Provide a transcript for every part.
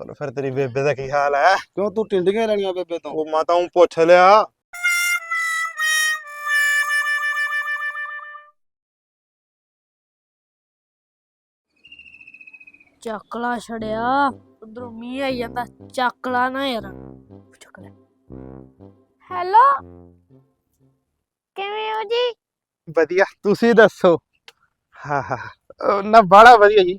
ਹੋਰ ਫਿਰ ਤੇਰੀ ਬੇਬੇ ਦਾ ਕੀ ਹਾਲ ਹੈ? ਕਿਉਂ ਤੂੰ ਟਿੰਡੀਆਂ ਲੈਣੀਆਂ ਬੇਬੇ ਤੋਂ? ਉਹ ਮੈਂ ਤਾਂ ਊਂ ਪੁੱਛ ਲਿਆ। ਚੱਕਲਾ ਛੜਿਆ। ਉਧਰੋਂ ਮੀਂਹ ਆਈ ਜਾਂਦਾ। ਚੱਕਲਾ ਨਾ ਯਾਰ। ਚੱਕ ਲੈ। ਹੈਲੋ? ਕਿਵੇਂ ਹੋ ਜੀ? ਵਧੀਆ। ਤੁਸੀਂ ਦੱਸੋ? ਹਾਂ ਹਾਂ ਨਾ ਬੜਾ ਵਧੀਆ ਜੀ।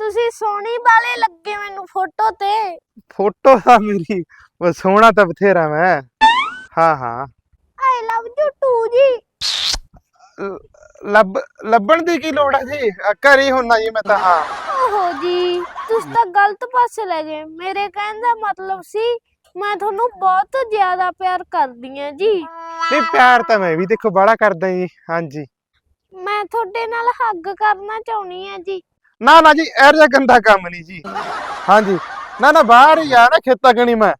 ਤੁਸੀਂ ਸੋਹਣੀ ਵਾਲੇ ਲੱਗੇ ਮੈਨੂੰ ਫੋਟੋ ਤੇ। ਫੋਟੋ ਤਾਂ ਮੇਰੀ ਉਹ ਸੋਹਣਾ ਤਾਂ ਬਥੇਰਾ ਮੈਂ। ਹਾਂ ਹਾਂ। ਆਈ ਲਵ ਯੂ ਟੂ ਜੀ। ਲੱਭ ਲੱਭਣ ਦੀ ਕੀ ਲੋੜ ਹੈ ਜੀ? ਅ, ਘਰ ਹੀ ਹੁੰਨਾ ਜੀ ਮੈਂ ਤਾਂ ਹਾਂ। ਓਹੋ ਜੀ ਤੁਸੀਂ ਤਾਂ ਗਲਤ ਪਾਸੇ ਲੈ ਗਏ। ਮੇਰੇ ਕਹਿਣ ਦਾ ਮਤਲਬ ਸੀ ਮੈਂ ਤੁਹਾਨੂੰ ਬਹੁਤ ਜ਼ਿਆਦਾ ਪਿਆਰ ਕਰਦੀ ਆ ਜੀ। ਨਹੀਂ ਪਿਆਰ ਤਾਂ ਮੈਂ ਵੀ ਦੇਖੋ ਬੜਾ ਕਰਦਾ ਜੀ ਹਾਂਜੀ। ਮੈਂ ਤੁਹਾਡੇ ਨਾਲ ਹੱਗ ਕਰਨਾ ਚਾਹੁੰਦੀ ਆ ਜੀ। ਨਾ ਨਾ ਜੀ ਇਹ ਜਿਹਾ ਗੰਦਾ ਕੰਮ ਨਹੀਂ ਜੀ। ਹਾਂਜੀ। ਨਾ ਨਾ ਬਾਹਰ ਹੀ ਆ ਨਾ ਖੇਤਾਂ ਕਣੀ ਮੈਂ।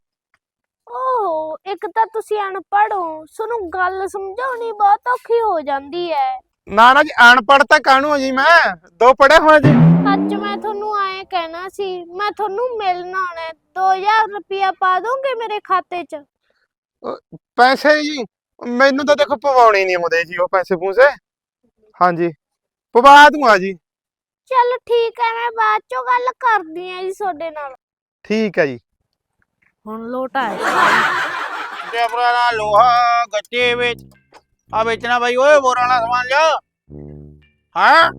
ਓਹੋ ਇੱਕ ਤਾਂ ਤੁਸੀਂ ਅਨਪੜ੍ਹ ਹੋ। ਤੁਹਾਨੂੰ ਗੱਲ ਸਮਝਾਉਣੀ ਬਹੁਤ ਔਖੀ ਹੋ ਜਾਂਦੀ ਹੈ ਨਾ ਨਾ ਜੀ ਅਨਪੜ੍ਹ ਤਾਂ ਕਾਹਨੂੰ ਆ ਜੀ ਮੈਂ? ਦੋ ਪੜ੍ਹੇ ਹੋਏ ਜੀ। ਅੱਜ ਮੈਂ ਤੁਹਾਨੂੰ ਐਂ ਕਹਿਣਾ ਸੀ ਮੈਂ ਤੁਹਾਨੂੰ ਮਿਲਣ ਆਉਣਾ ਹੈ। 2000 ਰੁਪਇਆ ਪਾ ਦੋਗੇ ਮੇਰੇ ਖਾਤੇ 'ਚ? ਪੈਸੇ ਜੀ ਮੈਨੂੰ ਤਾਂ ਦੇਖੋ ਪਵਾਉਣੇ ਨਹੀਂ ਆਉਂਦੇ ਜੀ ਉਹ ਪੈਸੇ ਪੂਸੇ। ਹਾਂਜੀ। ਪਵਾ ਦੂੰਗਾ ਜੀ। ਚੱਲ ਠੀਕ ਹੈ ਮੈਂ ਬਾਅਦ 'ਚੋਂ ਗੱਲ ਕਰਦੀ ਆ ਜੀ ਤੁਹਾਡੇ ਨਾਲ। ਠੀਕ ਹੈ ਜੀ। ਹੁਣ ਲੋਟਾ ਹੈ ਤੇ ਆਪਣਾ ਲੋਹਾ ਗੱਟੇ ਵਿੱਚ। ਆ ਵੇਚਣਾ ਬਾਈ ਓਏ ਬੋਰਾਂ ਵਾਲਾ ਸਮਾਨ ਲਿਆ। ਹਾਂ?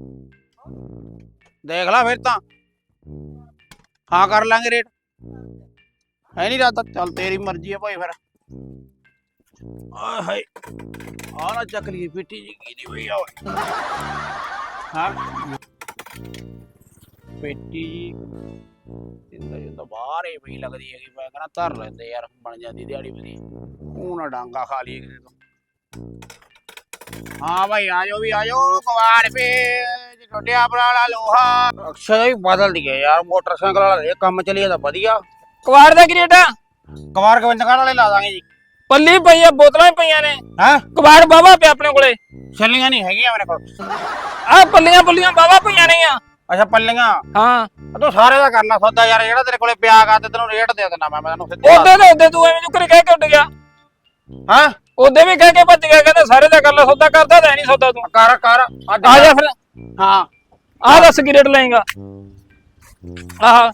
ਦੇਖ ਲੈ ਫਿਰ ਤਾਂ। ਹਾਂ ਕਰ ਲਾਂਗੇ ਰੇਟ। ਹੈ ਨਹੀਂ ਰਾਤ ਚੱਲ ਤੇਰੀ ਮਰਜ਼ੀ ਹੈ ਭਾਈ ਫਿਰ। ਆਏ ਹਾਏ। ਆ ਨਾ ਚੱਕ ਲਈ ਪਿੱਟੀ ਜੀ ਕੀ ਦੀ ਹੋਈ ਆ। ਓਏ ਹਾਂ? ਪਿੱਟੀ ਜੀ। ਜਿੰਦਾ ਬਾਹਰ ਹੀ ਪਈ ਲੱਗਦੀ ਹੈਗੀ। ਮੈਂ ਕਹਿੰਦਾ ਧਰ ਲੈਂਦੇ ਯਾਰ ਬਣ ਜਾਂਦੀ ਦਿਹਾੜੀ ਵਧੀਆ ਉਹ ਨਾ ਡਾਂਗਾ ਖਾ ਲਈਏ ਕਿਸੇ ਤੋਂ। ਹਾਂ ਭਾਈ ਆ ਜਾਓ ਵੀ ਆ ਜਾਓ। ਕਵਾੜ ਪੇ ਛੋਟੇ ਆਪਣਾ ਵਾਲਾ ਲੋਹਾ। ਅਕਸ਼ਰ ਹੀ ਬਦਲ ਦਿਏ ਯਾਰ ਮੋਟਰਸਾਈਕਲ ਵਾਲਾ ਇਹ ਕੰਮ ਚੱਲੀਏ ਤਾਂ ਵਧੀਆ। ਕਵਾੜ ਦਾ ਗ੍ਰੇਟਾ ਕਵਾੜ ਗਵਿੰਦਗੜ ਵਾਲੇ ਲਾ ਦਾਂਗੇ ਜੀ। ਪੱਲੀ ਪਈ ਆ ਬੋਤਲਾਂ ਹੀ ਪਈਆਂ ਨੇ। ਹੈਂ? ਕਵਾੜ ਬਾਵਾ ਪਿਆ ਆਪਣੇ ਕੋਲੇ। ਛੱਲੀਆਂ ਨਹੀਂ ਹੈਗੀਆਂ ਮੇਰੇ ਕੋਲ। ਆ ਪੱਲੀਆਂ ਪੱਲੀਆਂ ਬਾਵਾ ਪਈਆਂ ਨੇ ਆ ਅੱਛਾ ਪੱਲੀਆਂ। ਹਾਂ। ਤੂੰ ਸਾਰੇ ਦਾ ਕਰ ਲੈ ਸੌਦਾ ਯਾਰ ਜਿਹੜਾ ਤੇਰੇ ਕੋਲੇ ਪਿਆ ਗਾ ਤੇ ਤੈਨੂੰ ਰੇਟ ਦੇ ਦੇਣਾ ਮੈਂ ਤੈਨੂੰ ਸਿੱਧੀ ਉਹਦੇ ਤੇ ਉਹਦੇ ਤੂੰ ਐਵੇਂ ਜੁਕਰ ਕਹਿ ਕੇ ਉੱਡ ਗਿਆ। ਹਾਂ? ਉਹਦੇ ਵੀ ਕਹਿ ਕੇ ਭੱਜ ਗਿਆ ਕਹਿੰਦਾ ਸਾਰੇ ਦਾ ਕਰ ਲੈ ਸੌਦਾ ਕਰਦਾ ਤਾਂ ਨਹੀਂ ਸੌਦਾ ਤੂੰ। ਕਰ ਕਰ ਅੱਜ ਆ ਜਾ ਫਿਰ। ਹਾਂ। ਆ ਦੱਸ ਕੀ ਰੇਟ ਲਏਗਾ। ਆਹ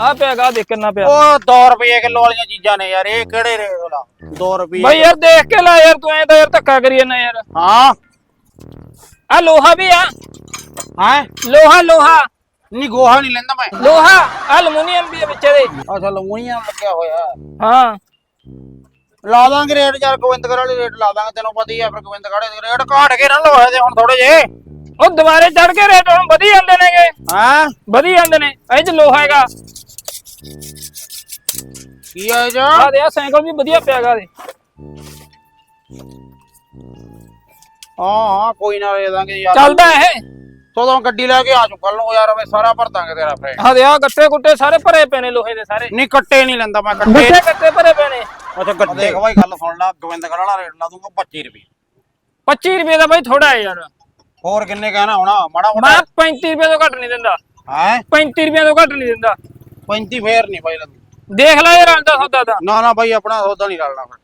ਆ ਪਿਆ ਗਾ ਦੇਖ ਕਿੰਨਾ ਪਿਆ। ਉਹ 2 ਰੁਪਏ ਕਿਲੋ ਵਾਲੀਆਂ ਚੀਜ਼ਾਂ ਨੇ ਯਾਰ ਇਹ ਕਿਹੜੇ ਰੇਟ ਵਾਲਾ? 2 ਰੁਪਏ। ਬਈ ਯਾਰ ਦੇਖ ਕੇ ਲਾ ਯਾਰ ਤੂੰ ਐਂ ਤਾਂ ਯਾਰ ਧੱਕਾ ਕਰੀ ਜਾਂਦਾ ਯਾਰ। ਹਾਂ। ਆ ਲੋਹਾ ਵੀ ਆ। ਹਾਂ? ਲੋਹਾ ਲੋਹਾ। ਨਹੀਂ ਗੋਹਾ ਨਹੀਂ ਲੈਂਦਾ ਮੈਂ। ਲੋਹਾ ਆ ਅਲਮੂਨੀਅਮ ਵੀ ਵਿੱਚ ਇਹਦੇ ਅੱਛਾ ਲਮੂਈਆਂ ਲੱਗਿਆ ਹੋਇਆ। ਹਾਂ। ਲਾ ਦਾਂਗੇ ਰੇਟ ਯਾਰ ਗੋਬਿੰਦਗੜ ਵਾਲੇ ਰੇਟ ਲਾ ਦਾਂਗੇ ਤੈਨੂੰ ਪਤਾ ਹੀ ਆ ਫਿਰ ਗੋਬਿੰਦਗੜ ਦੇ ਰੇਟ ਘਾਟ ਕੇ ਨਾ ਲੋਹੇ ਦੇ ਹੁਣ ਥੋੜੇ ਜੇ ਉਹ ਦੁਬਾਰੇ ਚੜ ਕੇ ਰੇਟ ਹੁਣ ਵਧੀ ਜਾਂਦੇ ਨੇਗੇ। ਹਾਂ? ਵਧੀ ਜਾਂਦੇ ਨੇ। ਇਹ ਚ ਲੋਹਾ ਹੈਗਾ। ਕੀ ਆ ਜਾ ਆ ਦੇ ਆ ਸਾਈਕਲ ਵੀ ਵਧੀਆ ਪਿਆ ਗਾ ਦੇ ਹਾਂ ਹਾਂ ਕੋਈ ਨਾ ਦੇ ਦਾਂਗੇ ਯਾਰ। ਚੱਲਦਾ ਇਹ। ਤਦੋਂ ਗੱਡੀ ਲੈ ਕੇ ਆ ਜੂ ਕੱਲ ਨੂੰ ਯਾਰ ਵੇ ਸਾਰਾ ਭਰ ਦਾਂਗੇ ਤੇਰਾ ਫਰੇ ਆ ਦੇ ਆ ਗੱਟੇ ਗੁੱਟੇ ਸਾਰੇ ਭਰੇ ਪਏ ਨੇ ਲੋਹੇ ਦੇ ਸਾਰੇ। ਨਹੀਂ ਕੱਟੇ ਨਹੀਂ ਲੈਂਦਾ ਮੈਂ ਕੱਟੇ। ਗੱਟੇ ਗੱਟੇ ਭਰੇ ਪਏ ਨੇ ਅੱਛਾ ਗੱਟੇ। ਦੇਖ ਭਾਈ ਗੱਲ ਸੁਣ ਲੈ ਗੋਬਿੰਦਗੜ ਵਾਲਾ ਰੇਟ ਲਾ ਦੂੰਗਾ 25 ਰੁਪਏ। 25 ਰੁਪਏ ਦਾ ਬਾਈ ਥੋੜਾ ਹੈ ਯਾਰ। ਹੋਰ ਕਿੰਨੇ ਕਹਿਣਾ ਹੋਣਾ? ਮਾੜਾ ਮੈਂ ਮੋਟਾ 35 ਰੁਪਏ ਤੋਂ ਘੱਟ ਨਹੀਂ ਦਿੰਦਾ। ਹੈ? 35 ਰੁਪਏ ਤੋਂ ਘੱਟ ਨਹੀਂ ਦਿੰਦਾ। 35 ਫੇਰ ਨਹੀਂ ਲੱਗੂ ਦੇਖ ਲੈ ਯਾਰ ਆਂਦਾ ਸੌਦਾ ਦਾ ਨਾ ਨਾ ਭਾਈ ਆਪਣਾ ਸੌਦਾ ਨਹੀਂ ਰਲਣਾ ਫਿਰ।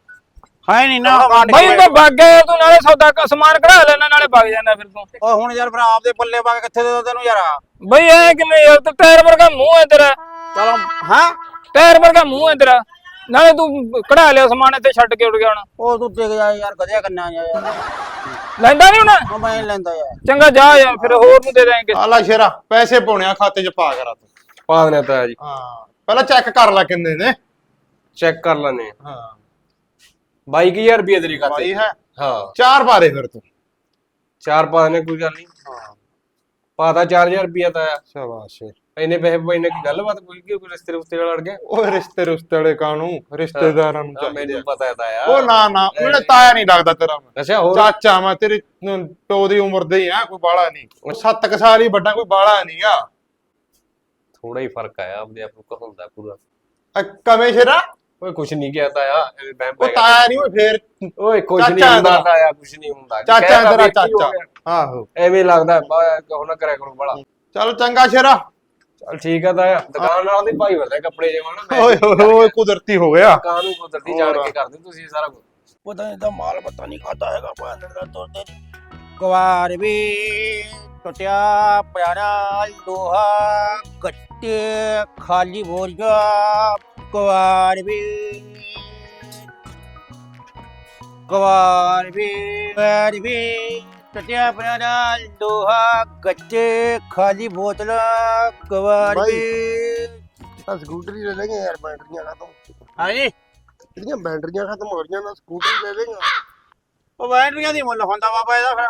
ਹੈ ਨਹੀਂ ਨਾ। ਬਾਈ ਤਾਂ ਵਗ ਗਿਆ ਤੂੰ ਨਾਲੇ ਸੌਦਾ ਕ- ਸਮਾਨ ਕਢਾ ਲੈਣਾ ਨਾਲੇ ਵਗ ਜਾਂਦਾ ਫਿਰ ਤੂੰ। ਓਏ ਹੁਣ ਯਾਰ ਫਿਰ ਆਪਦੇ ਪੱਲੇ ਪਾ ਕੇ ਕਿੱਥੇ ਦੇ ਦੋ ਤੈਨੂੰ ਯਾਰ? ਬਈ ਐ ਕਿਵੇਂ ਯਾਰ ਤੂੰ ਟਾਇਰ ਵਰਗਾ ਮੂੰਹ ਹੈ ਤੇਰਾ। ਚਲੋ ਹਾਂ? ਟਾਇਰ ਵਰਗਾ ਮੂੰਹ ਹੈ ਤੇਰਾ। ਨਾਲੇ ਤੂੰ ਕਢਾ ਲਿਆ ਸਮਾਨ ਇੱਥੇ ਛੱਡ ਕੇ ਉੱਡ ਗਿਆ ਹੁਣ। ਉਹ ਤੂੰ ਟਿਕ ਜਾ ਯਾਰ ਗਧਿਆ ਕੰਨਾ ਜਾ ਯਾਰ। ਲੈਂਦਾ ਨਹੀਂ ਹੁਣ? ਉਹ ਮੈਂ ਨੀ ਲੈਂਦਾ ਯਾਰ। ਚੰਗਾ ਜਾ ਯਾਰ ਫਿਰ ਹੋਰ ਨੂੰ ਦੇ ਦੇਂਗੇ ਆਲਾ ਸ਼ੇਰਾ ਪੈਸੇ ਪਾਉਣੇ ਆ ਖਾਤੇ 'ਚ ਪਾ ਕਰਾ ਤੂੰ ਪਾ ਦਿੰਦੇ ਤਾਂ ਜੀ। ਹਾਂ ਪਹਿਲਾਂ ਚੈੱਕ ਕਰ ਲੈ ਕਿੰਨੇ ਨੇ। ਚੈੱਕ ਕਰ ਲੈਨੇ ਹਾਂ। 22000 ਰੁਪਏ ਤੇਰੀ ਖਾਤੇ ਭਾਈ ਹੈ। ਹਾਂ। ਚਾਰ ਬਾਰੇ ਫਿਰ ਤੂੰ। ਚਾਰ ਪਾ ਦਿੰਦੇ ਕੋਈ ਗੱਲ ਨਹੀਂ। ਹਾਂ। ਪਾਤਾ 4000 ਰੁਪਏ ਤਾਂ ਆ। ਸ਼ਾਬਾਸ਼। ਇੰਨੇ ਪੈਸੇ ਨੇ ਕੀ ਗੱਲਬਾਤ ਕੋਈ ਕੀ ਕੋਈ ਰਿਸ਼ਤੇ ਰੁਸ਼ਤੇ ਨਾਲ ਅੜ ਗਿਆ। ਉਹ ਰਿਸ਼ਤੇ ਰੁਸ਼ਤੇ ਵਾਲੇ ਕਾਹਨੂੰ ਰਿਸ਼ਤੇਦਾਰਾਂ ਨੂੰ ਹਾਂ, ਚਾਹੀਦੇ ਮੈਨੂੰ। ਪਤਾ ਤਾਂ ਆ। ਉਹ ਨਾ ਨਾ ਉਹਨੇ ਤਾਇਆ ਨਹੀਂ ਲੱਗਦਾ ਤੇਰਾ ਮੈਂ। ਅੱਛਾ ਹੋਰ? ਚਾਚਾ ਮੈਂ ਤੇਰੀ ਅਮ, ਟੋ ਦੀ ਉਮਰ ਦੇ ਹੀ ਆ ਕੋਈ ਬਾਲਾ ਨਹੀਂ। ਉਹ ਸੱਤ ਕੁ ਸਾਲ ਹੀ ਵੱਡਾ ਕੋਈ ਬਾਲਾ ਨਹੀਂ ਆ। ਥੋੜਾ ਹੀ ਫ਼ਰਕ ਆਇਆ ਆਪਦੇ ਆਪ ਨੂੰ ਕਹਾਉਂਦਾ ਪੂਰਾ ਸ਼ੇਰਾ? ਓਏ ਕੁਛ ਨਹੀਂ ਗਿਆ ਤਾਂ ਆ ਐਵੇਂ ਬਹਿਮ ਉਹ ਪੈ ਗਿਆ ਤਾਇਆ ਨਹੀਂ ਉਹ ਫੇਰ ਓਏ ਕੁਛ ਨਹੀਂ ਚਾਚਾ ਹੁੰਦਾ ਤੇਰਾ। ਤਾਂ ਆ ਕੁਛ ਨਹੀਂ ਹੁੰਦਾ। ਚਾਚਾ ਕਹਿ ਤੇਰਾ ਤਾਂ ਵੀ ਕੀ ਹੋ ਚਾਚਾ। ਗਿਆ। ਆਹੋ। ਐਵੇਂ ਲੱਗਦਾ ਬਾ ਕਹੋ ਨਾ ਕਰਿਆ ਕਰੋ ਬੜਾ ਚਲ ਚੰਗਾ ਸ਼ੇਰਾ। ਚਲ ਠੀਕ ਆ ਤਾਇਆ ਦੁਕਾਨ ਨਾਲ ਦੀ ਭਾਈ ਵਰਦਾ ਕੱਪੜੇ ਜਿਹਾ ਨਾ ਮੈਂ ਓਏ ਹੋਏ ਹੋਏ ਕੁਦਰਤੀ ਹੋ ਗਿਆ। ਦੁਕਾਨ ਨੂੰ ਕੁਦਰਤੀ ਜਾਣ ਕੇ ਕਰਦੇ ਤੁਸੀਂ ਸਾਰਾ ਕੁਝ ਪਤਾ ਨਹੀਂ ਤਾਂ ਮਾਲ ਪਤਾ ਨਹੀਂ ਖਾਦਾ ਹੈਗਾ ਭਾਂਡਣ ਦਾ ਤੁਰਦੇ ਕੁਵਾਰ ਵੀ ਟੁੱਟਿਆ ਪਿਆਰਾ ਲੋਹਾ ਕੱਟੇ ਖਾਲੀ ਬੋਰੀਆਂ ਕੁਵਾਰ ਵੀ ਕੁਵਾਰ ਵੀ ਕੁਵਾਰ ਵੀ ਟੁੱਟਿਆ ਪਿਆਰਾ ਲੋਹਾ ਕੱਟੇ ਖਾਲੀ ਬੋਤਲ ਕੁਵਾਰ ਵੀ ਆ ਸਕੂਟਰੀ ਲੈ ਲੈਂਗੇ ਯਾਰ ਬੈਟਰੀਆਂ ਖਤਮ। ਹਾਂਜੀ? ਇਹਦੀਆਂ ਬੈਟਰੀਆਂ ਖਤਮ ਹੋ ਰਹੀਆਂ ਨਾ ਸਕੂਟਰੀ ਲੈ ਲੈਂਗੇ ਉਹ ਬੈਟਰੀਆਂ ਦੀ ਮੁੱਲ ਹੁੰਦਾ ਬਾਬਾ ਇਹਦਾ ਫਿਰ।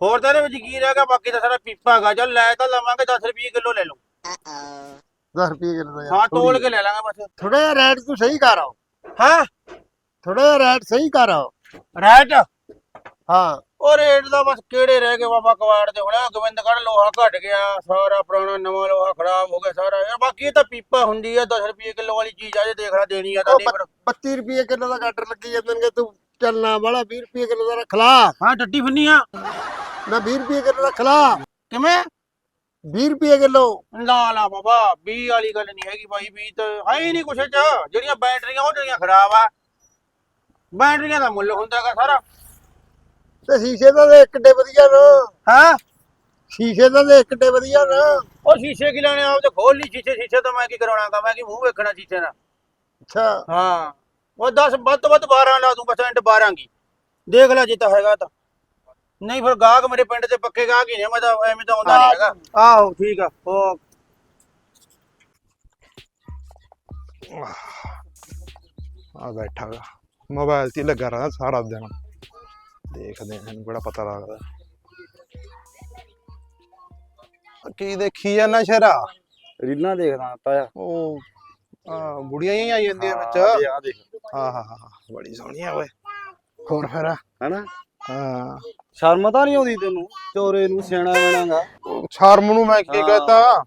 ਹੋਰ ਤਾਂ ਇਹਦੇ ਵਿੱਚ ਕੀ ਰਹਿ ਗਿਆ ਬਾਕੀ ਤਾਂ ਸਾਰਾ ਪੀਪਾ ਹੈਗਾ। ਚੱਲ ਲੈ ਤਾਂ ਲਵਾਂਗੇ 10 ਰੁਪਏ ਕਿਲੋ ਲੈ ਲਓ। 10 ਰੁਪਏ ਕਿਲੋ ਦਾ ਹਾਂ ਤੋਲ ਕੇ ਲੈ ਲਾਂਗੇ ਬਸ। ਥੋੜਾ ਜਿਹਾ ਰੇਟ ਤੂੰ ਸਹੀ ਕਰ ਆਓ। ਹਾਂ? ਥੋੜਾ ਜਿਹਾ ਰੇਟ ਸਹੀ ਕਰ ਆਓ। ਰੈਟ ਹਾਂ। ਉਹ ਰੇਟ ਦਾ ਬਸ ਕਿਹੜੇ ਰਹਿ ਗਏ ਬਾਬਾ ਕਵਾੜ ਦੇ ਹੁਣ। ਗੋਬਿੰਦਗੜ੍ਹ ਲੋਹਾ ਘਟ ਗਿਆ ਸਾਰਾ ਪੁਰਾਣਾ ਨਵਾਂ ਲੋਹਾ ਖਰਾਬ ਹੋ ਗਿਆ ਸਾਰਾ। ਯਾਰ ਬਾਕੀ ਇਹ ਤਾਂ ਪੀਪਾ ਹੁੰਦੀ ਆ 10 ਰੁਪਏ ਕਿਲੋ ਵਾਲੀ ਚੀਜ਼ ਆ ਜੇ ਦੇਖ ਲੈ ਦੇਣੀ ਆ ਤਾਂ ਨਹੀਂ ਫਿਰ 32 ਰੁਪਏ ਕਿਲੋ ਦਾ ਗਾਟਰ ਲੱਗੀ ਜਾਂਦੇ ਨੇ ਤੂੰ ਚੱਲਣਾ ਵਾਲਾ 20 ਰੁਪਏ ਕਿਲੋ ਦਾ ਰੱਖ ਲਾ। ਹਾਂ ਟੱਟੀ ਫਿੰਨੀ ਆ। ਨਾ 20 ਰੁਪਏ ਕਿਲੋ ਰੱਖ ਲਾ। ਕਿਵੇਂ? 20 ਰੁਪਏ ਕਿਲੋ। ਨਾ ਨਾ ਬਾਬਾ 20 ਵਾਲੀ ਗੱਲ ਨਹੀਂ ਹੈਗੀ ਬਾਈ 20 ਤਾਂ ਹੈ ਹੀ ਨਹੀਂ ਕੁਛ ਚ। ਜਿਹੜੀਆਂ ਬੈਟਰੀਆਂ ਉਹ ਜਿਹੜੀਆਂ ਖਰਾਬ ਆ। ਬੈਟਰੀਆਂ ਦਾ ਮੁੱਲ ਹੁੰਦਾ ਹੈਗਾ ਸਾਰਾ। ਤੇ ਸ਼ੀਸ਼ੇ ਦਾ ਤੇ ਇੱਕ ਡੇ ਵਧੀਆ ਨਾ। ਹਾਂ? ਸ਼ੀਸ਼ੇ ਦਾ ਤੇ ਇੱਕ ਡੇ ਵਧੀਆ ਨਾ। ਉਹ ਸ਼ੀਸ਼ੇ ਕੀ ਲੈਣੇ ਆਪ ਤੇ ਖੋਲ ਲਈ ਸ਼ੀਸ਼ੇ ਸ਼ੀਸ਼ੇ ਤੋਂ ਮੈਂ ਕੀ ਕਰਾਉਣਾਗਾ ਮੈਂ ਕੀ ਮੂੰਹ ਵੇਖਣਾ ਸ਼ੀਸ਼ੇ ਨਾਲ? ਅੱਛਾ। ਹਾਂ। ਉਹ 10 ਵੱਧ ਤੋਂ ਵੱਧ 12 ਲਾ ਦੂੰ ਪਰਸੈਂਟ 12 ਕੀ ਦੇਖ ਲੈ ਜੇ ਤਾਂ ਹੈਗਾ ਤਾਂ। ਨਹੀਂ ਫਿਰ ਗਾਹਕ ਮੇਰੇ ਪਿੰਡ ਦੇ ਪੱਕੇ ਗਾਹਕ ਹੀ ਨੇ ਮੈਂ ਤਾਂ ਐਵੇਂ ਤਾਂ ਆਉਂਦਾ ਨਹੀਂ ਹੈਗਾ। ਆਹੋ ਠੀਕ ਆ ਉਹ ਆ ਬੈਠਾ ਗਾ ਮੋਬਾਈਲ ਤੇ ਹੀ ਲੱਗਾ ਰਹਿੰਦਾ ਸਾਰਾ ਦਿਨ। ਦੇਖਦੇ ਹਾਂ ਇਹਨੂੰ ਬੜਾ ਪਤਾ ਲੱਗਦਾ। ਆ ਕੀ ਦੇਖੀ ਜਾਂਦਾ ਸ਼ਰਾ ਰੀਲਾਂ ਦੇਖਦਾ ਤਾਇਆ ਉਹ ਆ ਬੁੜੀਆਂ ਹੀ ਆਈ ਜਾਂਦੀਆਂ ਵਿੱਚ। ਆ ਦੇਖ। ਹਾਂ ਹਾਂ ਹਾਂ ਬੜੀ ਸੋਹਣੀ ਆ ਓਏ। ਹੋਰ ਫਿਰ। ਹੈਨਾ? ਹਾਂ। ਸ਼ਰਮ ਤਾਂ ਨਹੀਂ ਆਉਂਦੀ ਤੈਨੂੰ? ਚੋਰੇ ਨੂੰ ਸਿਆਣਾ ਬਣਾਗਾ। ਸ਼ਰਮ ਨੂੰ ਮੈਂ ਕੀ। ਕਹਤਾ?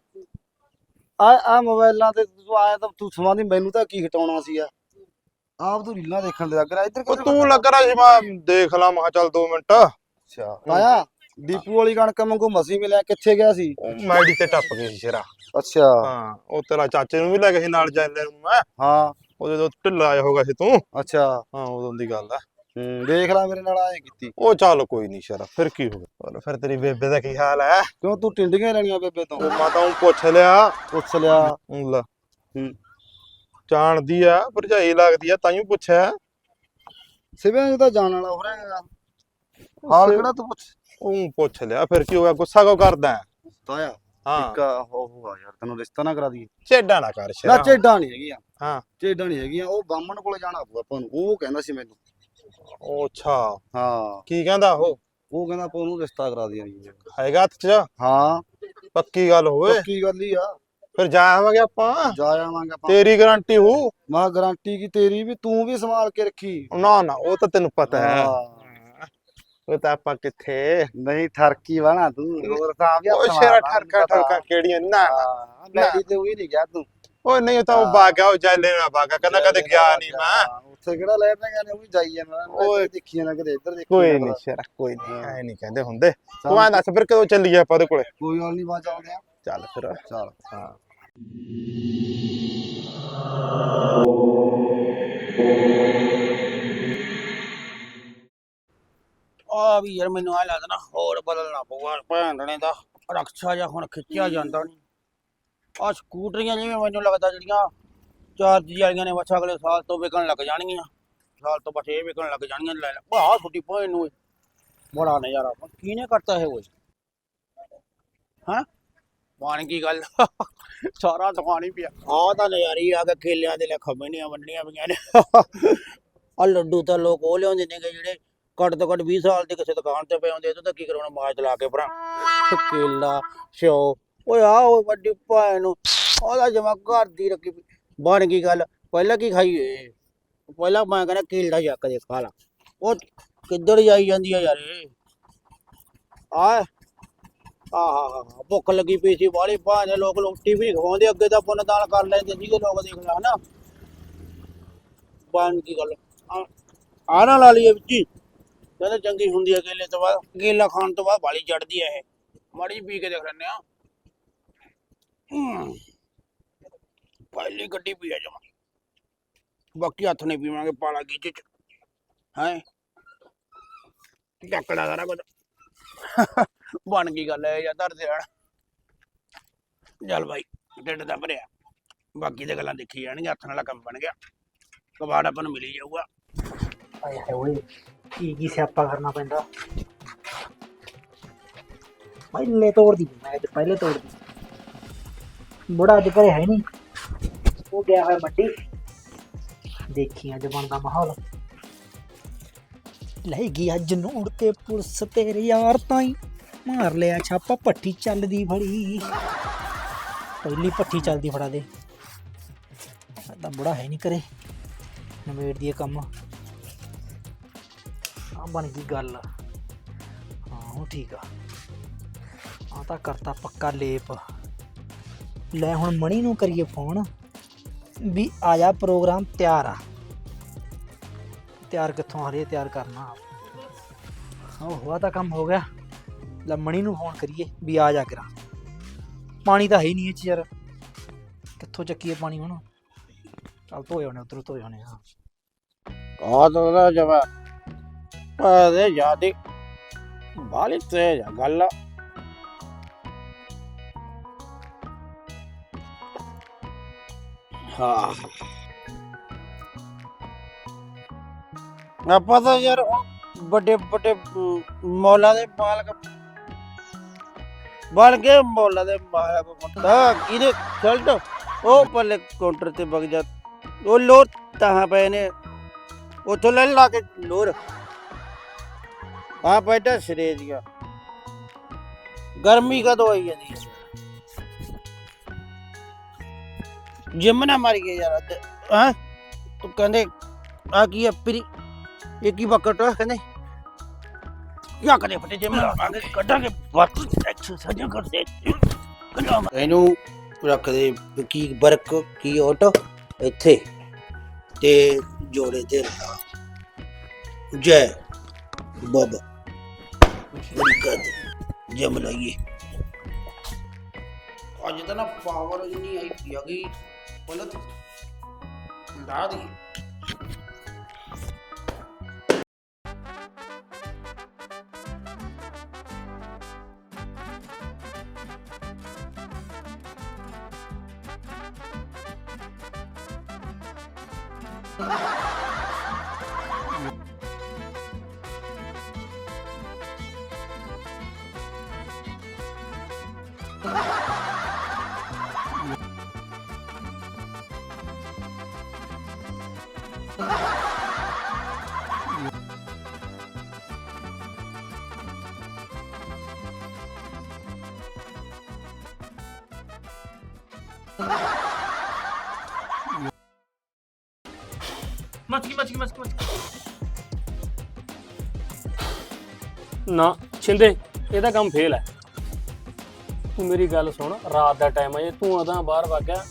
ਆ ਆ ਮੋਬਾਈਲਾਂ ਤੇ ਤੂੰ ਆਇਆ ਤਾਂ ਤੂੰ ਸਮਾਂ ਮੈਨੂੰ ਤਾਂ ਕੀ ਹਟਾਉਣਾ ਸੀਗਾ? ਆਪ ਤੂੰ ਰੀਲਾਂ ਦੇਖਣ ਦੇ ਲੱਗ ਰਿਹਾ ਇੱਧਰ ਉਹ ਤੂੰ ਲੱਗ ਰਿਹਾ ਸੀ ਮੈਂ ਦੇਖ ਲਾ ਮੈਂ ਚੱਲ 2 ਮਿੰਟ। ਅੱਛਾ ਤਾਇਆ ਦੀਪੂ ਵਾਲੀ ਕਣਕ ਵਾਂਗੂ ਮਸੀ ਮਿਲਿਆ ਕਿੱਥੇ ਗਿਆ ਸੀ? ਮੈਡੀ ਤੇ ਟੱਪ ਗਈ ਸੀ ਸ਼ਰਾ। ਅੱਛਾ। ਹਾਂ ਉਹ ਤੇਰਾ ਚਾਚੇ ਨੂੰ ਵੀ ਲੈ ਗਏ ਸੀ ਨਾਲ ਜਾਂਦੇ ਨੂੰ ਮੈਂ। ਹਾਂ। ਉਹ ਜਦੋਂ ਢਿੱਲਾ ਜਿਹਾ ਹੋ ਗਿਆ ਸੀ ਤੂੰ। ਅੱਛਾ। ਹਾਂ ਉਦੋਂ ਦੀ ਗੱਲ ਆ। ਹੂੰ ਦੇਖ ਲੈ ਮੇਰੇ ਨਾਲ ਆਏ ਕੀਤੀ। ਉਹ ਚੱਲ ਕੋਈ ਨਹੀਂ ਸ਼ਰਾ ਫਿਰ ਕੀ ਹੋ ਗਿਆ? ਹੋਰ ਫਿਰ ਤੇਰੀ ਬੇਬੇ ਦਾ ਕੀ ਹਾਲ ਹੈ ਕਿਉਂ ਤੂੰ ਟਿੰਡੀਆਂ ਲੈਣੀਆਂ ਬੇਬੇ ਤੋਂ? ਉਹ ਮੈਂ ਤਾਂ ਊਂ ਪੁੱਛ ਲਿਆ। ਪੁੱਛ ਲਿਆ। ਊਂ ਲੈ। ਹੂੰ। ਜਾਣਦੀ ਆ ਭਰਜਾਈ ਲੱਗਦੀ ਆ ਤਾਈਓ ਪੁੱਛਿਆ। ਸਿਵਿਆਂ ਤਾਂ ਜਾਣ ਵਾਲਾ ਹੋ ਰਿਹਾ ਹਾਲ ਕਿਹੜਾ ਤੂੰ ਪੁੱਛ? ਉਹ ਪੁੱਛ ਲਿਆ ਫਿਰ ਕੀ ਹੋ ਗਿਆ? ਗੁੱਸਾ ਕਿਉਂ ਕਰਦਾ ਹੈ? ਤਾਇਆ ਹਾਂ। ਇੱਕ ਹੋ ਹੋਗਾ ਯਾਰ ਤੈਨੂੰ ਰਿਸ਼ਤਾ ਨਾ ਕਰਾ ਦਈਏ। ਛੇਡਾ ਨਾ ਕਰ ਨਾ ਸ਼ਰਾ ਚੇਡਾਂ ਨਹੀਂ ਹੈਗੀਆਂ ਹਾਂ। ਚੇਡਾਂ ਨਹੀਂ ਹੈਗੀਆਂ ਉਹ ਬਾਹਮਣ ਕੋਲੇ ਜਾਣਾ ਪਊ ਆਪਾਂ ਨੂੰ ਉਹ ਕਹਿੰਦਾ ਸੀ ਮੈਨੂੰ। ਉਹ ਅੱਛਾ। ਹਾਂ। ਕੀ ਕਹਿੰਦਾ ਉਹ? ਉਹ ਕਹਿੰਦਾ ਆਪਾਂ ਉਹਨੂੰ ਰਿਸ਼ਤਾ ਕਰਾ ਦਈਏ ਜੀ। ਹੈਗਾ ਹੱਥ 'ਚ? ਹਾਂ। ਪੱਕੀ ਗੱਲ ਹੋਵੇ। ਪੱਕੀ ਗੱਲ ਹੀ ਆ। ਫਿਰ ਜਾ ਆਵਾਂਗੇ ਆਪਾਂ। ਜਾ ਆਵਾਂਗੇ ਆਪਾਂ। ਤੇਰੀ ਗਾਰੰਟੀ ਹੋ ਮੈਂ ਗਾਰੰਟੀ ਕੀ ਤੇਰੀ ਵੀ ਤੂੰ ਵੀ ਸੰਭਾਲ ਕੇ ਰੱਖੀ। ਨਾ ਨਾ ਉਹ ਤਾਂ ਤੈਨੂੰ ਪਤਾ ਹੈ। ਹਾਂ। ਉਹ ਤਾਂ ਆਪਾਂ ਕਿੱਥੇ? ਨਹੀਂ ਠਰਕੀ ਵਾਣਾ ਤੂੰ। ਹੋਰ ਤਾਂ ਵੀ ਉਹ ਸ਼ੇਰਾ ਠਰਕਾ ਠਰਕਾ ਕਿਹੜੀਆਂ? ਨਾ ਲੈਡੀ ਤੇ ਉਹੀ ਨਹੀਂ ਗਿਆ ਤੂੰ। ਉਹ ਨਹੀਂ ਤਾਂ ਉਹ ਬਾਗਾ ਉਹ ਜੈਲੇ ਨਾ ਬਾਗਾ। ਕਹਿੰਦਾ ਕਦੇ ਗਿਆ ਨਹੀਂ ਮੈਂ। ਹਾਂ, ਉੱਥੇ ਕਿਹੜਾ ਲੈਣ ਨਾ ਗਏ ਉਹ ਵੀ ਜਾਈ ਜਾਂਦਾ ਓਏ। ਦੇਖੀ ਜਾਂਦਾ ਕਦੇ ਇੱਧਰ ਦੇਖੀ ਕੋਈ। ਨਹੀਂ ਸ਼ੇਰਾ ਕੋਈ ਨਹੀਂ। ਐ ਨਹੀਂ ਕਹਿੰਦੇ ਹੁੰਦੇ। ਤੂੰ ਐਂ ਦੱਸ ਫਿਰ ਕਦੋਂ ਚੱਲੀਏ ਆਪਾਂ ਉਹਦੇ ਕੋਲੇ? ਕੋਈ ਗੱਲ ਨਹੀਂ ਬਾਅਦ ਆਉਂਦੇ ਆ ਚੱਲ ਫਿਰ। ਚੱਲ ਹਾਂ। ਆ ਵੀ ਯਾਰ ਮੈਨੂੰ ਆ ਲੱਗਦਾ ਨਾ ਹੋਰ ਬਦਲਣਾ ਪਊਗਾ ਭੈਣ ਨੇ ਦਾ। ਰਕਸ਼ਾ ਜਾਂ ਹੁਣ ਖਿੱਚਿਆ ਜਾਂਦਾ ਨਹੀਂ ਆ ਸਕੂਟਰੀਆਂ ਜਿਵੇਂ ਮੈਨੂੰ ਲੱਗਦਾ ਜਿਹੜੀਆਂ ਚਾਰ ਚਾਰਜ ਵਾਲੀਆਂ ਨੇ, ਬਸ ਅਗਲੇ ਸਾਲ ਤੋਂ ਵਿਕਣ ਲੱਗ ਜਾਣਗੀਆਂ। ਸਾਲ ਤੋਂ ਬਸ ਇਹ ਵਿਕਣ ਲੱਗ ਜਾਣਗੀਆਂ, ਲੈ ਲੈ। ਆਹ ਛੁੱਟੀ ਭੈਣ ਨੂੰ ਓਏ। ਬੜਾ ਨਜ਼ਾਰਾ ਕਿਹਨੇ ਕਰਤਾ ਹੈ ਓਏ ਹਾਂ? ਬਣ ਕੀ ਗੱਲ? ਸਾਰਾ ਦੁਕਾਨ ਹੀ ਪਿਆ। ਆ ਤਾਂ ਨਜ਼ਾਰੀ ਆ ਕੇ ਕੇਲਿਆਂ ਦੇ ਲੈ ਖਮਣੀਆਂ ਵੰਡੀਆਂ ਪਈਆਂ ਨੇ। ਆ ਲੱਡੂ ਤਾਂ ਲੋਕ ਉਹ ਲਿਆਉਂਦੇ ਨੇ ਜਿਹੜੇ ਘੱਟ ਤੋਂ ਘੱਟ 20 ਸਾਲ ਦੇ ਕਿਸੇ ਦੁਕਾਨ ਤੇ ਪਏ ਹੁੰਦੇ, ਇਹ ਤਾਂ ਕੀ ਕਰਾਉਣਾ, ਮਾਜ ਲਾ ਕੇ ਭਰਾ। ਕੇਲਾ ਸਿਓ। ਓਏ ਆ ਉਹ ਵੱਡੀ ਭੈਣ ਨੂੰ। ਉਹਦਾ ਜਮਾ ਘਰ ਦੀ ਰੱਖੀ ਪਈ। ਬਣ ਗਈ ਗੱਲ, ਪਹਿਲਾਂ ਕੀ ਖਾਈਏ ਪਹਿਲਾਂ ਮੈਂ ਕਹਿੰਦਾ ਕੇਲਾ ਜੱਕ ਦੇ ਖਾ ਲਾ। ਉਹ ਕਿੱਧਰ ਜਾਈ ਜਾਂਦੀ ਆ ਯਾਰ ਇਹ? ਆ ਆਹਾ ਭੁੱਖ ਲੱਗੀ ਪਈ ਸੀ ਬਾਲੀ ਭਾਂ ਲੋਕ ਰੋਟੀ ਵੀ ਖਵਾਉਂਦੇ, ਅੱਗੇ ਤਾਂ ਪੁੰਨ ਦਾਨ ਕਰ ਲੈਂਦੇ ਸੀਗੇ ਲੋਕ ਦੇਖ ਲੈ, ਹਨਾ? ਬਣ ਕੀ ਗੱਲ। ਆ- ਨਾ ਲਾ ਲਈਏ ਵਿੱਚੀ ਕਹਿੰਦੇ ਚੰਗੀ ਹੁੰਦੀ ਹੈ ਕੇਲੇ ਤੋਂ ਬਾਅਦ, ਕੇਲਾ ਖਾਣ ਤੋਂ ਬਾਅਦ ਵਾਲੀ ਚੜਦੀ ਹੈ ਇਹ। ਮਾੜੀ ਪੀ ਕੇ ਦੇਖ ਲੈਂਦੇ ਆ। ਪਹਿਲੀ ਗੱਡੀ ਪੀਆ ਜਾਵਾਂ। ਬਾਕੀ ਹੱਥ ਨਹੀਂ ਪੀਵਾਂਗੇ, ਪਾਲਾ ਗੀਜੇ ਚ। ਹੈ? ਚੱਕੜਾ ਸਾਰਾ ਕੁਝ ਬਣ ਗਈ ਗੱਲ ਹੈ ਜਾਂ ਧਰ ਦੇਣ ਚੱਲ ਬਾਈ, ਢਿੱਡ ਦਾ ਭਰਿਆ। ਬਾਕੀ ਦੇ ਗੱਲਾਂ ਦੇਖੀ ਜਾਣਗੀਆਂ, ਹੱਥ ਨਾਲ ਕੰਮ ਬਣ ਗਿਆ। ਕਬਾੜ ਆਪਾਂ ਨੂੰ ਮਿਲੀ ਜਾਊਗਾ। ਆਏ ਹਾਏ ਓਏ ਕੀ ਕੀ ਸਿਆਪਾ ਕਰਨਾ ਪੈਂਦਾ। ਪਹਿਲੇ ਤੋੜਦੀ ਮੈਂ ਅੱਜ ਪਹਿਲੇ ਤੋੜਦੀ ਬੁੜਾ ਅੱਜ ਘਰੇ ਹੈ ਨਹੀਂ ਉਹ ਗਿਆ ਹੋਇਆ ਮੰਡੀ। ਦੇਖੀ ਅੱਜ ਬਣਦਾ ਮਾਹੌਲ। ਲੈ ਗਈ ਅੱਜ ਨੂੜ ਤੇ ਪੁਲਿਸ ਤੇਰੇ ਯਾਰ ਤਾਈ। ਮਾਰ ਲਿਆ ਛਾਪਾ ਪੱਠੀ ਚੱਲਦੀ ਫੜੀ। ਪਹਿਲੀ ਪੱਠੀ ਚੱਲਦੀ ਫੜਾ ਦੇ। ਸਾਡਾ ਬੁੜਾ ਹੈ ਨਹੀਂ ਕਰੇ ਨਵੇੜ ਦੀ ਕੰਮ। ਆ ਬਣ ਗਈ ਗੱਲ। ਹਾਂ, ਉਹ ਠੀਕ ਆ। ਆ ਤਾਂ ਕਰਤਾ ਪੱਕਾ ਲੇਪ। ਲੈ ਹੁਣ ਮਣੀ ਨੂੰ ਕਰੀਏ ਫੋਨ। ਵੀ ਆ ਜਾ ਪ੍ਰੋਗਰਾਮ ਤਿਆਰ ਆ। ਤਿਆਰ ਕਿੱਥੋਂ ਹਰੇ ਤਿਆਰ ਕਰਨਾ ਹਾਂ ਹੋਆ ਤਾਂ ਕੰਮ ਹੋ ਗਿਆ। ਲੈ ਨੂੰ ਫੋਨ ਕਰੀਏ ਵੀ ਆ ਜਾ ਕਰਾਂ। ਪਾਣੀ ਤਾਂ ਹੈ ਹੀ ਨਹੀਂ ਇਹ ਚ ਯਾਰ। ਕਿੱਥੋਂ ਚੱਕੀਏ ਪਾਣੀ ਹੁਣ? ਚੱਲ ਧੋਏ ਹੋਣੇ ਉਧਰੋਂ ਧੋਏ ਹੋਣੇ ਹਾਂ ਆ ਤਾਂ ਉਹਦਾ ਜਵਾ ਪਾਦੇ ਯਾਦੀ ਬਾਲੀ ਤੇਜ ਗੱਲ। ਹਾਂ ਆਪਾਂ ਤਾਂ ਯਾਰ ਵੱਡੇ ਵੱਡੇ ਅਮ, ਦੇ ਮਾਲਕ ਬਣ ਗਏ ਮੌਲਾਂ ਦੇ ਮਾਲਕ ਹੁੰਦਾ। ਕਿਹਦੇ ਚਲਟ ਉਹ ਪੱਲੇ ਕਾਊਂਟਰ ਤੇ ਵਗ ਜਾ। ਉਹ ਲੋਰ ਤਾਂ ਪਏ ਨੇ। ਉਥੋਂ ਲੈ ਲਾ ਕੇ ਲੋਰ। ਆ ਬੈਠਾ ਸਿਰੇ ਦੀਆਂ। ਗਰਮੀ ਕਦੋਂ ਆਈ ਜਾਂਦੀ ਹੈ? ਜਿੰਮ ਨਾ ਮਾਰੀ ਗਏ ਯਾਰ ਹਾਂ? ਤੂੰ ਕਹਿੰਦੇ ਆ ਕੀ ਆ ਪਰੀ? ਇਹ ਕੀ ਬਕਟ ਆ ਕਹਿੰਦੇ? ਕੀ ਕਰੇ ਫਟੇ ਜਿੰਮ ਲਾਵਾਂਗੇ ਕੱਢਾਂਗੇ ਬਾਤ ਐਕਸਰਸਾਈਜ਼ ਕਰਦੇ। ਇਹਨੂੰ ਰੱਖ ਦੇ ਕੀ ਬਰਕ, ਕੀ ਆਟੋ ਇੱਥੇ। ਤੇ ਜੋੜੇ ਤੇ ਜੈ ਬਾਬਾ। ਬੜੀ ਜਮ ਲਾਈਏ। ਅੱਜ ਤਾਂ ਨਾ ਪਾਵਰ ਇੰਨੀ ਆਈ ਪਈ ਹੈਗੀ ਬਲਤ ਲਾ ਦੀ ਮੱਚ ਗਈ ਮੱਚ ਗਈ ਨਾ ਛਿੰਦੇ ਇਹਦਾ ਕੰਮ ਫੇਲ ਹੈ। ਤੂੰ ਮੇਰੀ ਗੱਲ ਸੁਣ ਰਾਤ ਦਾ ਟਾਈਮ ਹੈ ਜੇ ਤੂੰ ਆਦਾ ਬਾਹਰ ਵਾਗਿਆ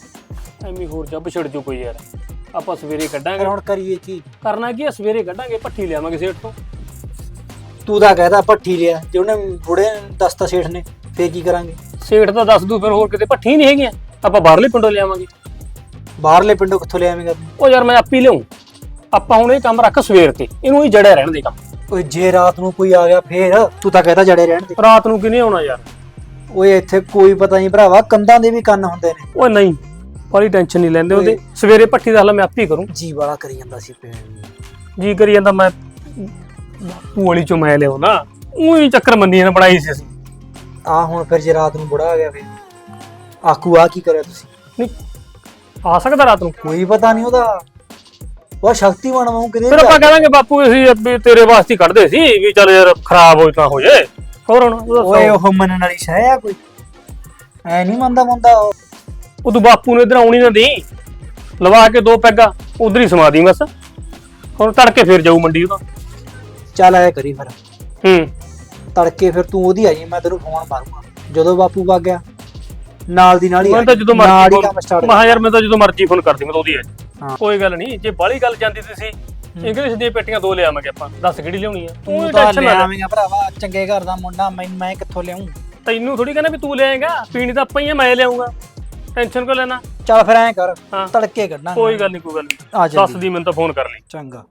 ਐਵੇਂ ਹੋਰ ਜੱਬ ਛਿੜ ਜੂ ਕੋਈ ਯਾਰ। ਆਪਾਂ ਸਵੇਰੇ ਕੱਢਾਂਗੇ। ਹੁਣ ਕਰੀਏ ਕੀ? ਕਰਨਾ ਕੀ ਹੈ ਸਵੇਰੇ ਕੱਢਾਂਗੇ ਪੱਠੀ ਲਿਆਵਾਂਗੇ ਸੇਠ ਤੋਂ। ਤੂੰ ਤਾਂ ਕਹਿਦਾ ਪੱਠੀ ਲਿਆ। ਜੇ ਉਹਨੇ ਬੁੜੇ ਦਸਤਾ ਸੇਠ ਨੇ ਫੇਰ ਕੀ ਕਰਾਂਗੇ? ਸੇਠ ਤਾਂ ਦੱਸ ਦੂ ਫਿਰ ਹੋਰ ਕਿਤੇ ਪੱਠੀ ਨਹੀਂ ਹੈਗੀਆਂ। ਆਪਾਂ ਬਾਹਰਲੇ ਪਿੰਡੋਂ ਲਿਆਵਾਂਗੇ। ਬਾਹਰਲੇ ਪਿੰਡੋਂ ਕਿੱਥੋਂ ਲਿਆਵੇਂਗਾ ਉਹ ਯਾਰ ਮੈਂ ਆਪੀ ਲਿਆਉਂ ਆਪਾਂ ਹੁਣ ਇਹ ਕੰਮ ਰੱਖ ਸਵੇਰ ਤੇ ਇਹਨੂੰ ਹੀ ਜੜਿਆ ਰਹਿਣ ਦੇ ਕੰਮ। ਓਏ ਜੇ ਰਾਤ ਨੂੰ ਕੋਈ ਆ ਗਿਆ ਫੇਰ ਤੂੰ ਤਾਂ ਕਹਿਦਾ ਜੜੇ ਰਹਿਣ ਦੇ। ਰਾਤ ਨੂੰ ਕਿਨੇ ਆਉਣਾ ਯਾਰ? ਓਏ ਇੱਥੇ ਕੋਈ ਪਤਾ ਨਹੀਂ ਭਰਾਵਾ ਕੰਧਾਂ ਦੇ ਵੀ ਕੰਨ ਹੁੰਦੇ ਨੇ। ਉਹ ਨਹੀਂ ਬੜੀ ਟੈਨਸ਼ਨ ਨਹੀਂ ਲੈਂਦੇ ਉਹਦੇ। ਸਵੇਰੇ ਪੱਠੀ ਦਾ ਹੱਲ ਮੈਂ ਆਪੇ ਕਰੂੰ। ਜੀ ਵਾਲਾ ਕਰੀ ਜਾਂਦਾ ਸੀ ਪੇਣ ਨੂੰ ਜੀ ਕਰੀ ਜਾਂਦਾ ਮੈਂ ਤੂੰ ਵਾਲੀ ਚੋਂ ਮੈਂ ਲਿਆਉਣਾ ਉਹੀ ਚੱਕਰ ਮੰਦੀਆਂ ਨੇ ਬਣਾਈ ਸੀ ਅਸੀਂ। ਆ ਹੁਣ ਫਿਰ ਜੇ ਰਾਤ ਨੂੰ ਬੁੜਾ ਆ ਗਿਆ ਫੇਰ। ਆਕੂ ਆ ਕੀ ਕਰਿਆ ਤੁਸੀਂ? ਨਹੀਂ ਆ ਸਕਦਾ ਰਾਤ ਨੂੰ? ਕੋਈ ਪਤਾ ਨਹੀਂ ਉਹਦਾ। ਉਹ ਸ਼ਕਤੀਮਾਨ ਵਾਂਗੂ ਕਿਤੇ ਫਿਰ ਆਪਾਂ ਕਹਾਂਗੇ ਬਾਪੂ ਅਸੀਂ ਵੀ ਤੇਰੇ ਵਾਸਤੇ ਹੀ ਕੱਢਦੇ ਸੀ ਵੀ ਚੱਲ ਯਾਰ ਖਰਾਬ ਹੋਈ ਤਾਂ ਹੋ ਜੇ। ਹੋਰ ਹੁਣ ਉਹਦਾ ਓਏ ਉਹ ਮੰਨਣ ਵਾਲੀ ਸ਼ੈ ਆ ਕੋਈ। ਐ ਨਹੀਂ ਮੰਨਦਾ ਮੰਨਦਾ ਉਹ। ਉਦੋਂ ਬਾਪੂ ਨੂੰ ਇਧਰ ਆਉਣੀ ਨਾ ਦੇਈ ਲਵਾ ਕੇ ਦੋ ਪੈਗਾ ਉਧਰ ਹੀ ਸਮਾ ਦੀ ਬਸ। ਹੁਣ ਤੜਕੇ ਫੇਰ ਜਾਊ ਮੰਡੀ ਉਹਦਾ ਚੱਲ ਐ ਕਰੀ ਫਿਰ। ਹੂੰ। ਤੜਕੇ ਫਿਰ ਤੂੰ ਉਹਦੀ ਆਈ ਮੈਂ ਤੈਨੂੰ ਫੋਨ ਮਾਰੂੰਗਾ। ਜਦੋਂ ਬਾਪੂ ਵਗ ਗਿਆ। ਨਾਲ ਦੀ ਨਾਲ ਹੀ ਮੈਂ ਆ। ਤਾਂ। ਜਦੋਂ ਨਾਲ ਮਰਜ਼ੀ ਹੀ ਕੰਮ ਸਟਾਰਟ ਮਹਾ ਯਾਰ ਮੈਂ ਤਾਂ ਜਦੋਂ ਮਰਜ਼ੀ ਫੋਨ ਕਰਦੀ ਮੈਂ ਤਾਂ ਉਹਦੀ ਹੈ ਹਾਂ। ਕੋਈ ਗੱਲ ਨਹੀਂ ਜੇ ਬਾਹਲੀ ਗੱਲ ਜਾਂਦੀ ਤੁਸੀਂ ਇੰਗਲਿਸ਼ ਦੀਆਂ ਪੇਟੀਆਂ ਦੋ ਲਿਆਵਾਂਗੇ ਆਪਾਂ ਦੱਸ ਕਿਹੜੀ ਲਿਆਉਣੀ ਆ? ਤੂੰ ਤੂੰ ਤਾਂ ਟੈਨਸ਼ਨ ਨਾ ਲੈ ਭਰਾਵਾ ਚੰਗੇ ਘਰ ਦਾ ਮੁੰਡਾ ਮੈਂ ਮੈਂ ਕਿੱਥੋਂ ਲਿਆਉਂ ਤੈਨੂੰ ਥੋੜੀ ਕਹਿੰਦਾ ਵੀ ਤੂੰ ਲਿਆਏਗਾ ਪੀਣੀ ਤਾਂ ਆਪਾਂ ਹੀ ਆ ਮੈਂ ਲਿਆਉਂਗਾ ਟੈਨਸ਼ਨ ਕਿਉਂ ਲੈਣਾ? ਚੱਲ ਫਿਰ ਐਂ ਕਰ ਹਾਂ। ਤੜਕੇ ਕੱਢਾਂਗੇ। ਕੋਈ ਗੱਲ ਨਹੀਂ ਕੋਈ ਗੱਲ ਨਹੀਂ। ਆ ਦੱਸ ਦੀ ਮੈਨੂੰ ਤਾਂ ਫੋਨ ਕਰ ਲਈ। ਚੰਗਾ।